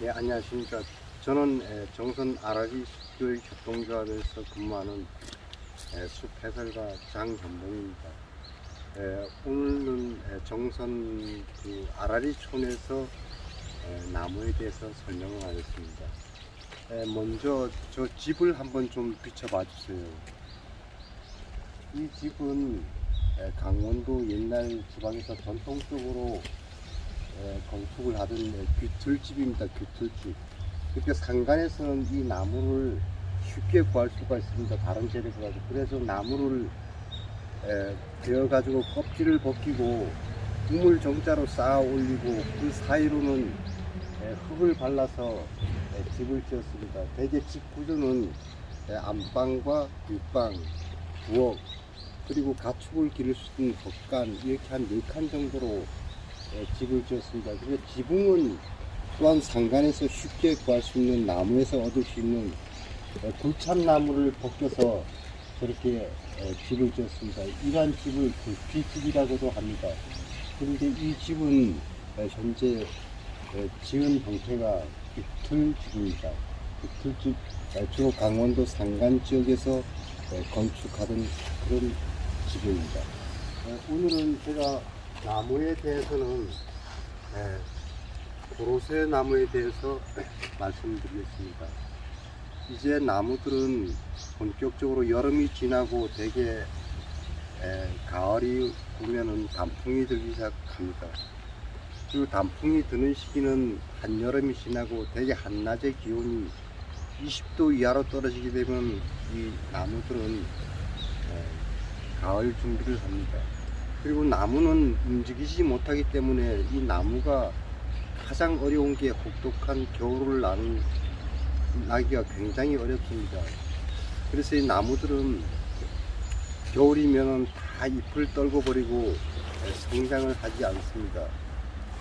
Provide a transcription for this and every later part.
네, 안녕하십니까. 저는 에, 정선 아라리 숲교육 협동조합에서 근무하는 에, 숲 해설가 장현봉입니다. 에, 오늘은 에, 정선 그 아라리촌에서 에, 나무에 대해서 설명을 하겠습니다. 에, 먼저 저 집을 한번 좀 비춰봐 주세요. 이 집은 에, 강원도 옛날 지방에서 전통적으로 에, 건축을 하던 에, 귀틀집입니다. 귀틀집. 그러니까 산간에서는 이 나무를 쉽게 구할 수가 있습니다. 다른 가지고. 그래서 나무를 에, 베어가지고 껍질을 벗기고 우물 정자로 쌓아 올리고 그 사이로는 에, 흙을 발라서 에, 집을 지었습니다. 대개 집 구조는 에, 안방과 윗방, 부엌, 그리고 가축을 기를 수 있는 덕간 이렇게 한네칸 정도로 예, 집을 지었습니다. 그리고 지붕은 또한 상간에서 쉽게 구할 수 있는 나무에서 얻을 수 있는 예, 굴참나무를 벗겨서 저렇게 예, 집을 지었습니다. 이러한 집을 굴피집이라고도 합니다. 그런데 이 집은 예, 현재 예, 지은 형태가 이틀집입니다. 이틀집 예, 주로 강원도 상간 지역에서 예, 건축하던 그런 집입니다. 예, 오늘은 제가 나무에 대해서는 예, 고로쇠 나무에 대해서 말씀드리겠습니다. 이제 나무들은 본격적으로 여름이 지나고 대개 예, 가을이 오면은 단풍이 들기 시작합니다. 그리고 단풍이 드는 시기는 한여름이 지나고 대개 한낮의 기온이 20도 이하로 떨어지게 되면 이 나무들은 예, 가을 준비를 합니다. 그리고 나무는 움직이지 못하기 때문에 이 나무가 가장 어려운 게 혹독한 겨울을 나는, 나기가 굉장히 어렵습니다. 그래서 이 나무들은 겨울이면 다 잎을 떨고 버리고 에, 성장을 하지 않습니다.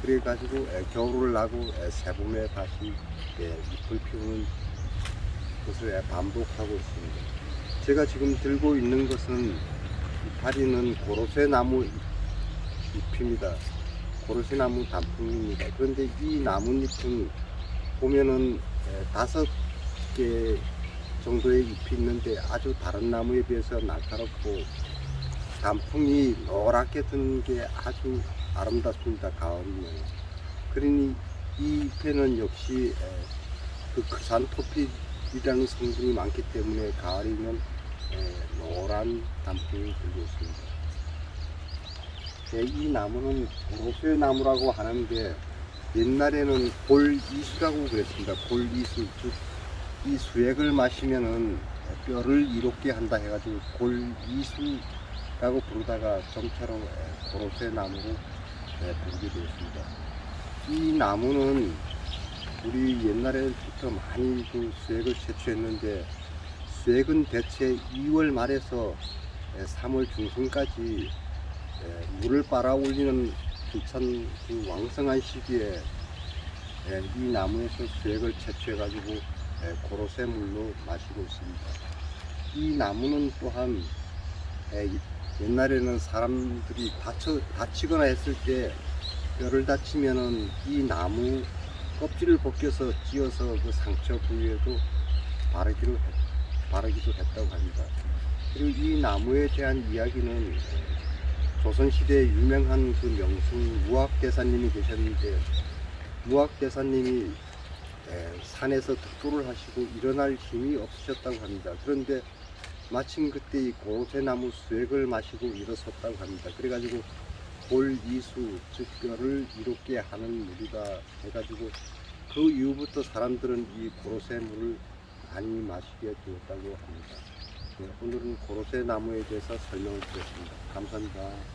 그래가지고 에, 겨울을 나고 에, 새봄에 다시 예, 잎을 피우는 것을 에, 반복하고 있습니다. 제가 지금 들고 있는 것은 이파리는 고로쇠 나무 잎입니다. 고로쇠 나무 단풍입니다. 그런데 이 나뭇잎은 보면은 에, 다섯 개 정도의 잎이 있는데 아주 다른 나무에 비해서 날카롭고 단풍이 노랗게 드는 게 아주 아름답습니다. 가을이면. 그러니 이 잎에는 역시 에, 그 크산토필이라는 성분이 많기 때문에 가을이면 에, 노란 단풍이 들고 있습니다. 예, 이 나무는 고로쇠 나무라고 하는데 옛날에는 골이수라고 그랬습니다. 골이수 즉 이 수액을 마시면은 뼈를 이롭게 한다 해가지고 골이수라고 부르다가 에, 고로쇠 나무로 에, 부르게 되었습니다. 이 나무는 우리 옛날에부터 많이 그 수액을 채취했는데 수액은 대체 2월 말에서 3월 중순까지 에, 물을 빨아 올리는 한참 그 왕성한 시기에 에, 이 나무에서 수액을 채취해 가지고 고로쇠 물로 마시고 있습니다. 이 나무는 또한 에, 옛날에는 사람들이 다쳐, 다치거나 했을 때 뼈를 다치면은 이 나무 껍질을 벗겨서 찧어서 그 상처 부위에도 바르기로 했, 바르기도 했다고 합니다. 그리고 이 나무에 대한 이야기는 조선시대에 유명한 그 명승 무학대사님이 계셨는데 무학대사님이 에, 산에서 득도를 하시고 일어날 힘이 없으셨다고 합니다. 그런데 마침 그때 이 고로쇠나무 수액을 마시고 일어섰다고 합니다. 그래가지고 골이수 즉 뼈를 이롭게 하는 무리가 해가지고 그 이후부터 사람들은 이 고로쇠 물을 많이 마시게 되었다고 합니다. 네, 오늘은 고로쇠 나무에 대해서 설명을 드렸습니다. 감사합니다.